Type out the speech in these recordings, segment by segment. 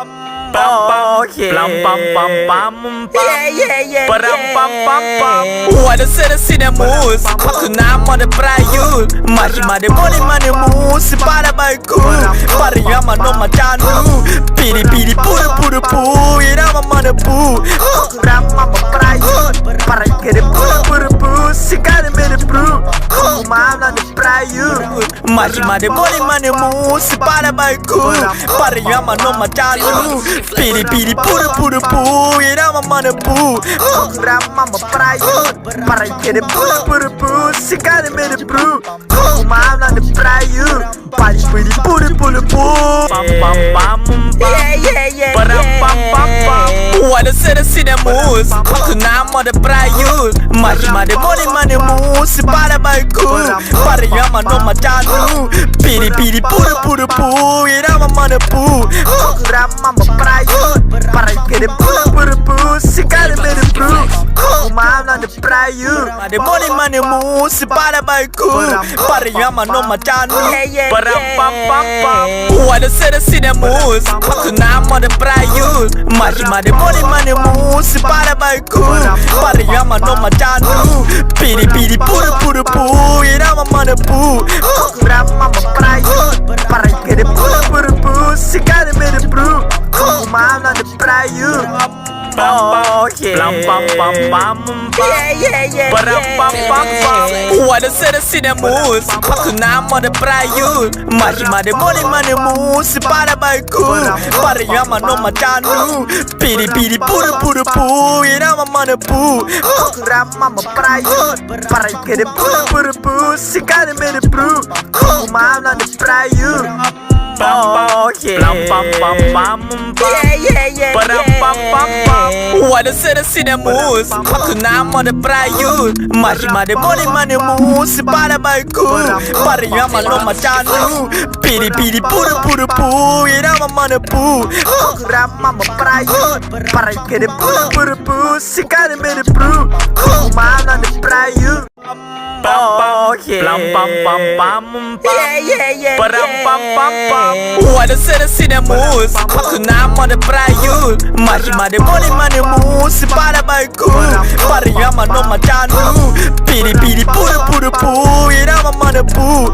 Okay. Plam pam pam. Pam pam Yeah, yeah, yeah. Param pam pam pam. Yeah. What a set of cinemas Hakuna mane prayu Maji mane mone mane mus. Para bai ku Para yama no machanu Piri piri puru puru pu Irama mane pu Rama praia Para querer pura pura pura 마지막 머리만을 무스 바라봐있고 빠르야만 너만 짜루 삐리삐리 푸르푸르푸 이라만 많은 부 브라마마 프라이스 바라이케리 푸르푸르푸 시간을 메리 푸 고마워 나는 프라이유 빠리뿌리 푸르푸르푸 빰빰 the city, see them moves. Cooking I'm on the prior use. Much money, money, money moves. Bada by cool. Bada yama no my dadu. Piri piri puru puru poo. It I'm a money poo. Cooking I'm on my prior use. Bada get it poo poo poo. She got it in. De praia Mane mone mane mus Para bai ku Para yama no Param yeah. pam pam pam What a set of cinemas Hakuna mane prayu. Maji mane mone mane mus Para bai ku Para yama no machanu Piri piri puru puru pu Irama mane pu Rama praia Wanna set a cinemus Kuna mother prayu My mother money money moves. Para baiku Para yama no matanu Piri piri puru puru pu Irama mana pu Kuna mama prayu Para de puru puru pu Sikane mene pru Kuma amna ne prayu pam pam pam pam What a set of cinemas Hakuna mane prayu Maji mane mone mane mus Para bai ku Para yama no machanu Piri piri puru puru pu Irama mane pu Rama praia Para querer pura pura pura Se cara mere pru Okay. Plam pam pam pam pam. Yeah, yeah, yeah. Param pam pam pam. What a set of cinemas Hakuna mane prayu Maji mane mone mane mus Para bai ku Para yama no machanu Piri piri puru puru pu Irama mane pu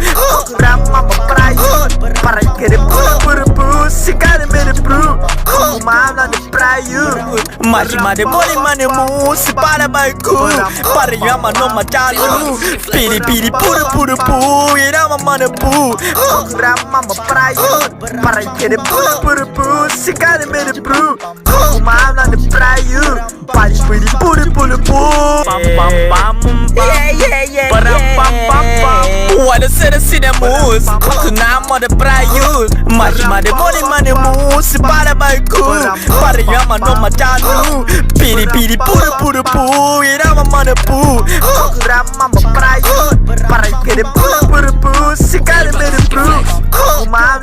Rama praia Para querer pura pura pura Se cara mere pru Uma na are you? Majima de boli mani moose para baiku. Pariyama no machado Piri piri puru puru pu Irama mani pu. Brahma ma prayu Parayere puru puru pu. Sikade mere pru Kumavna de prayu Pari piri puru puru pu. Bam bam bam, Yeah yeah yeah. Param bam bam, pam Wala sere sine moose Kuna ma de prayu Majima de boli mani moose അറിയാമ നമ്മ ചാനു പിരി പിരി പുറു പുറു പൂയിരാമ മനപ്പൂ പറയുകരും പുറു പുറു പൂ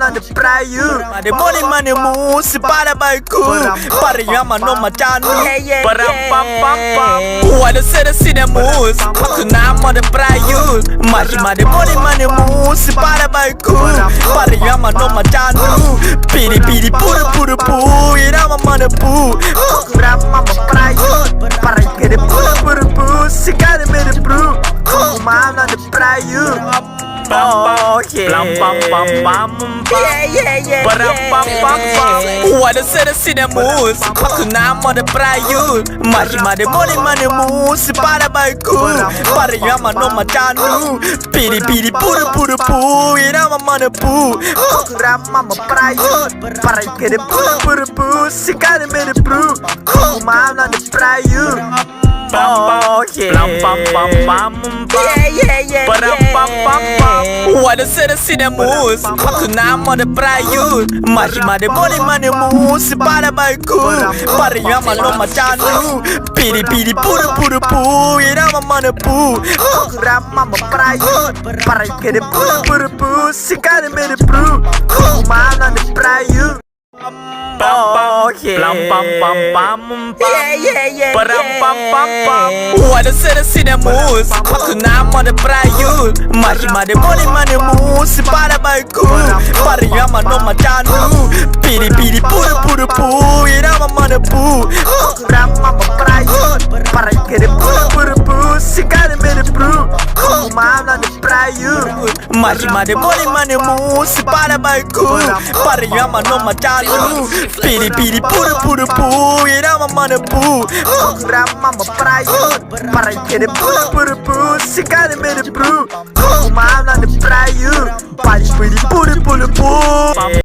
Uma na de praia Mane mone mane mus Para bai ku Para yama no Param yeah. pam pam pam. What a set of cinemas Hakuna mane prayu Maji mane mone mane mus Para bai ku Para yama no Piri piri puru puru pu Irama mane pu Rama praia Para querer pura pura pura Se cara mere pru Uma na de praia Okay. Plam pam pam pam pam Yeah, yeah, yeah. Param pam pam pam What a of cinemas Hakuna mane prayu. Maji mane mone mane mus. Para bai ku Para yama no machanu Piri piri puru puru pu. Irama mane pu. Rama praia Para querer pura pura pura Se cara mere pru Uma na de praia Plam pam pam pam Yeah, yeah, yeah. Param pam pam pam What a set of cinemas Hakuna mane prayu Maji mane mone mane mus Para bai ku Para yama no machanu Piri piri puru puru pu Irama mane pu Rama praia Para querer pura pura pura Se cara mere pru Uma na de praia Okay. Blam bam bam bam bam Yeah yeah yeah Bram bam bam bam. What a set of cinemas. Khotuna mother prayu Mahi mother money money moose Para baiku Pariyama no matanu Piri piri puru puru pu Irama mother pu Khotuna mother prayu Parayikere puru puru pu Sikare mere puru mamla në praju Ma që ma dhe boli ma në mu Si para bajku Pare jama në ma qalu Piri piri puru puru pu. Jera ma ma në pu. Ra ma ma praju Pare jene puru puru pu. Si ka dhe me në pru Mamla në praju Pare piri puru puru pu.